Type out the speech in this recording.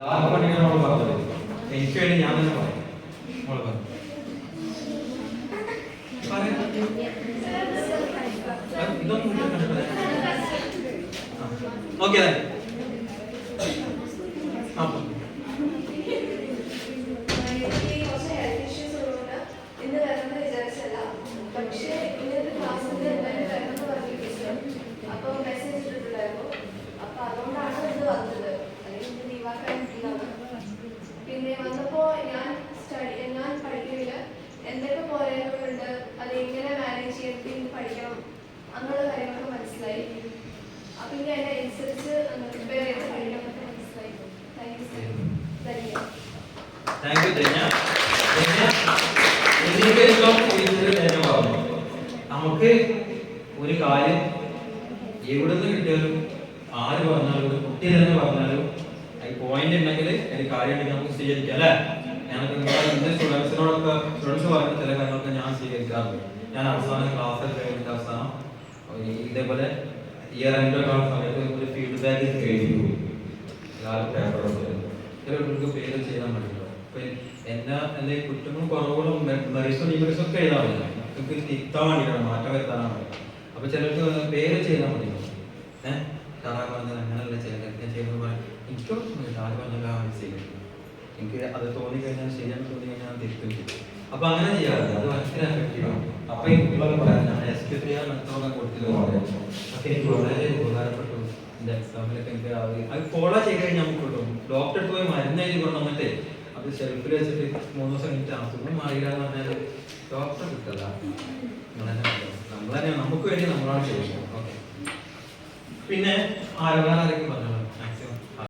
ആർക്ക് വേണ്ടിയാണ് നമ്മൾ പറഞ്ഞത് എനിക്ക് വേണ്ടി ഞാൻ തന്നെ പറയാം മോൾ പറ. പറയാം. അത് ഇതൊന്നും ഇല്ല, കണ്ടിട്ടില്ല. ആ. ഓക്കേ പക്ഷേ ഇന്നത്തെ ക്ലാസ്സിൽ എന്തായാലും എന്ന് പറഞ്ഞു ടീച്ചർ അപ്പോൾ പഠിക്കണം അങ്ങനെയുള്ള കാര്യങ്ങളൊക്കെ മനസ്സിലായി. ഇനി അതിനനുസരിച്ച് പ്രിപ്പയർ ചെയ്ത് പഠിക്കണമെന്നൊക്കെ മനസ്സിലായി. Thank you sir ധന്യവാദം. Thank you Dhanya. Dhanya Dhanya നമുക്ക് ഒരു കാര്യം എവിടുന്ന് കിട്ടിയാലും ആര് പറഞ്ഞാലും ഒരു കുട്ടി തന്നെ പറഞ്ഞാലും ഈ പോയിന്റ് ഉണ്ടെങ്കിൽ അതിന് കാര്യം ഉണ്ടെങ്കിൽ നമുക്ക് സ്വീകരിക്കാം അല്ലേ? ഞാനൊക്കെ നിങ്ങളെ ഇന്ത്യൻ സ്റ്റുഡൻസിനോടൊക്കെ സ്റ്റുഡൻസ് പറഞ്ഞ ചില കാര്യങ്ങളൊക്കെ ഞാൻ സ്വീകരിക്കാറുണ്ട്. ഞാൻ അവസാനം ക്ലാസ് കഴിഞ്ഞിട്ട് അവസാനം ഇതേപോലെ ഇയർ എൻഡ് ആവുന്ന സമയത്ത് ഒരു ഫീഡ്ബാക്ക് എഴുതി പോയി പേപ്പറൊക്കെ പേര് ചെയ്യാൻ പറ്റില്ല. അപ്പൊ എന്നാ എന്തെങ്കിലും കുറ്റങ്ങളും കുറവുകളും മെറിസും ഡിമെറിസും ഒക്കെ എഴുതാൻ പറ്റില്ല. നിങ്ങൾക്ക് തിരുത്താൻ വേണ്ടിയിട്ടാണ് മാറ്റം വരുത്താനാണ് അപ്പൊ ചിലർക്ക് പേര് ചെയ്താൽ മതി ഏഹ് സാറാ പറഞ്ഞത് അങ്ങനെയല്ല ചെയ്യുന്നത് ചെയ്യുന്നത് എനിക്ക് കുഴപ്പമൊന്നുമില്ല ആര് പറഞ്ഞാലും എനിക്ക് അത് തോന്നിക്കഴിഞ്ഞാൽ തോന്നി കഴിഞ്ഞാൽ തിരുത്തും അപ്പൊ അങ്ങനെ ചെയ്യാറില്ല. അത് ഭയങ്കര എഫക്റ്റീവാണ് അപ്പൊ ഇവർ കുട്ടികളൊക്കെ പറയാം ഞാൻ എസ് ക്യു ത്രീ മെത്തഡൊക്കെ കൊടുത്തത് പറയാം അപ്പൊ എനിക്ക് വളരെ ഉപകാരപ്പെട്ടു എന്റെ എക്സാമിലൊക്കെ എനിക്ക് അത് ഫോളോ ചെയ്ത് കഴിഞ്ഞാൽ നമുക്ക് കിട്ടും. ഡോക്ടർ പോയി മരുന്ന് എഴുതി കൊണ്ട് വന്നിട്ട് അത് ഷെൽഫിൽ വെച്ചിട്ട് മൂന്ന് ദിവസം കഴിഞ്ഞിട്ട് അസുഖം മാറിയില്ല എന്ന് പറഞ്ഞാൽ ഡോക്ടർ കിട്ടല്ല തന്നെ നമുക്ക് വേണ്ടി നമ്മളാണ് ചെയ്യുന്നത്. ഓക്കെ പിന്നെ ആരോഗ്യ പറഞ്ഞു